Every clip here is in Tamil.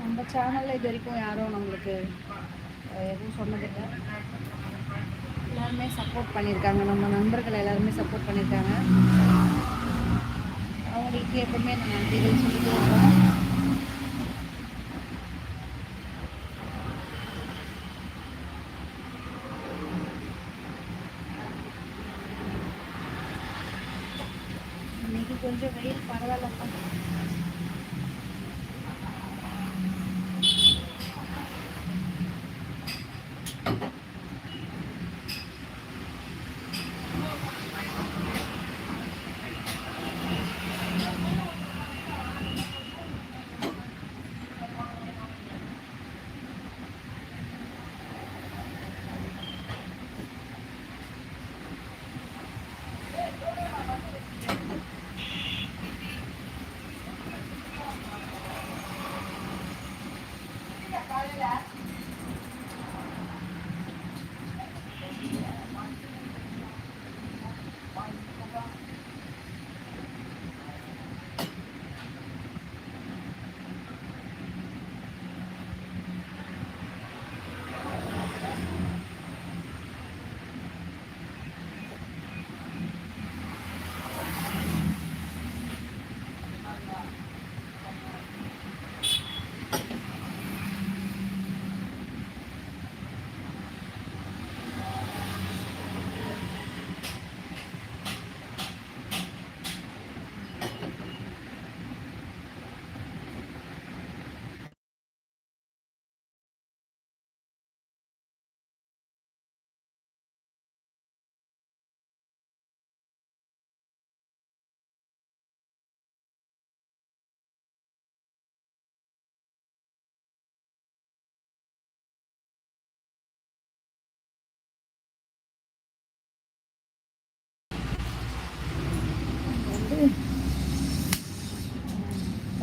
நம்ம சேனலில் இது வரைக்கும் யாரும் நம்மளுக்கு எதுவும் சொன்னதில்லை. எல்லாருமே சப்போர்ட் பண்ணியிருக்காங்க. நம்ம நண்பர்கள் எல்லாருமே சப்போர்ட் பண்ணியிருக்காங்க. அவங்களுக்கு எப்பவுமே நான் நன்றிகள் சொல்லிட்டு இருக்கோம். இன்னைக்கு கொஞ்சம் வெயில் பரவாயில்லப்பா.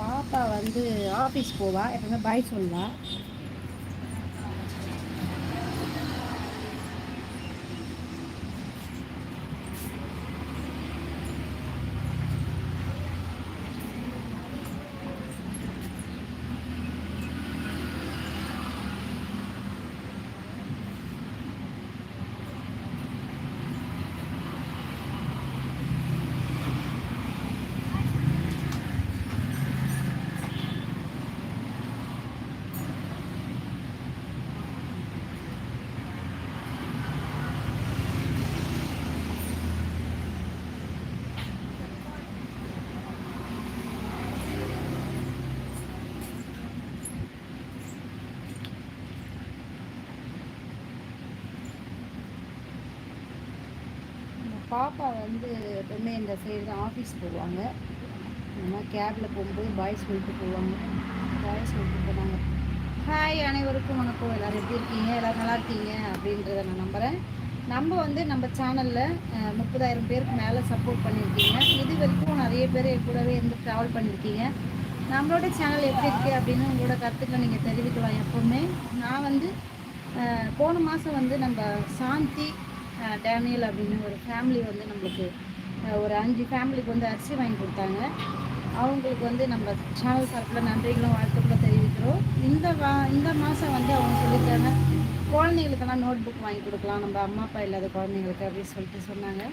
பாப்பா வந்து ஆஃபீஸ் போவா எப்பவுமே பாய் சொல்லுவா பாப்பா வந்து எப்பவுமே இந்த சைடு தான் ஆஃபீஸ் போவாங்க. இந்த கேபில் போகும்போது பாய்ஸ் வீட்டு போவாங்க. பாய்ஸ் வீட்டு போனாங்க. ஹாய் அனைவருக்கும் வணக்கம். எல்லோரும் எப்படி இருக்கீங்க? எல்லோரும் நல்லா இருக்கீங்க? அப்படின்றத நான் நம்புகிறேன் நம்ம வந்து நம்ம சேனலில் முப்பதாயிரம் பேருக்கு மேலே சப்போர்ட் பண்ணியிருக்கீங்க. இது வரைக்கும் நிறைய பேர் கூடவே இருந்து ட்ராவல் பண்ணியிருக்கீங்க. நம்மளோட சேனல் எப்படி இருக்குது அப்படின்னு உங்களோட கருத்துக்களை நீங்கள் தெரிவிக்கலாம் எப்போவுமே. நான் வந்து போன மாதம் வந்து நம்ம சாந்தி டேனியல் அப்படின்னு ஒரு ஃபேமிலி வந்து நம்மளுக்கு ஒரு அஞ்சு ஃபேமிலிக்கு வந்து அரிசி வாங்கி கொடுத்தாங்க. அவங்களுக்கு வந்து நம்ம சேனல் சார்பில் நன்றிகளும் வாழ்த்துக்களும் தெரிவிக்கிறோம். இந்த வா இந்த மாதம் வந்து அவங்க சொல்லியிருக்காங்க குழந்தைங்களுக்கெல்லாம் நோட் புக் வாங்கி கொடுக்கலாம் நம்ம அம்மா அப்பா இல்லாத குழந்தைங்களுக்கு அப்படின்னு சொல்லிட்டு சொன்னாங்க.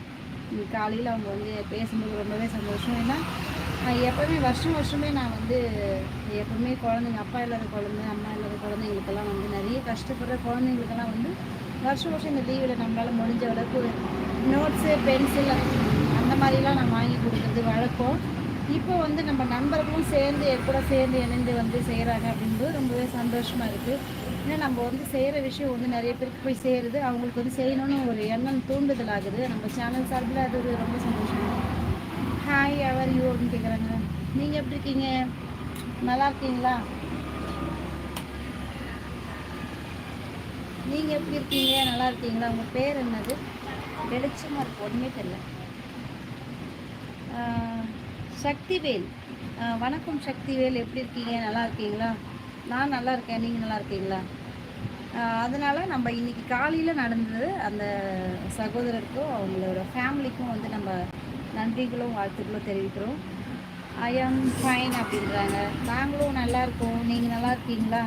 காலையில் அவங்க வந்து பேசும்போது ரொம்பவே சந்தோஷம். ஏன்னா எப்போவுமே வருஷம் வருஷமே நான் வந்து எப்போவுமே குழந்தைங்க அப்பா இல்லாத குழந்தை அம்மா இல்லாத குழந்தைங்களுக்கெல்லாம் வந்து நிறைய கஷ்டப்படுற குழந்தைங்களுக்கெல்லாம் வந்து வருஷம் வருஷம் இந்த லீவில் நம்மளால் முடிஞ்ச அளவுக்கு நோட்ஸு பென்சில் அந்த மாதிரிலாம் நான் வாங்கி கொடுக்குறது வழக்கம். இப்போ வந்து நம்ம நண்பர்களும் சேர்ந்து என் கூட சேர்ந்து இணைந்து வந்து செய்கிறாங்க அப்படின்றது ரொம்பவே சந்தோஷமாக இருக்குது ஏன்னா நம்ம வந்து செய்கிற விஷயம் வந்து நிறைய பேருக்கு போய் சேருது. அவங்களுக்கு வந்து செய்யணும்னு ஒரு எண்ணம் தூண்டுதல் ஆகுது. நம்ம சேனல் சார்பில் அது ஒரு ரொம்ப சந்தோஷம் ஹாய் அவர் யூ அப்படின்னு கேட்குறாங்க நீங்கள் எப்படி இருக்கீங்க? நல்லா இருக்கீங்களா? நீங்கள் எப்படி இருக்கீங்க? நல்லா இருக்கீங்களா? உங்கள் பேர் என்னது? வெளிச்சமாக இருக்கும் ஒன்றுமே தெரியல சக்திவேல். வணக்கம் சக்திவேல். எப்படி இருக்கீங்க? நல்லா இருக்கீங்களா? நான் நல்லா இருக்கேன். நீங்கள் நல்லா இருக்கீங்களா? அதனால் நம்ம இன்றைக்கி காலையில் நடந்தது அந்த சகோதரருக்கும் அவங்களோட ஃபேமிலிக்கும் வந்து நம்ம நன்றிகளும் வாழ்த்துக்களும் தெரிவிக்கிறோம். ஐ எம் ஃபைன் அப்படின்றாங்க. நாங்களும் நல்லா இருக்கோம். நீங்கள் நல்லா இருக்கீங்களா?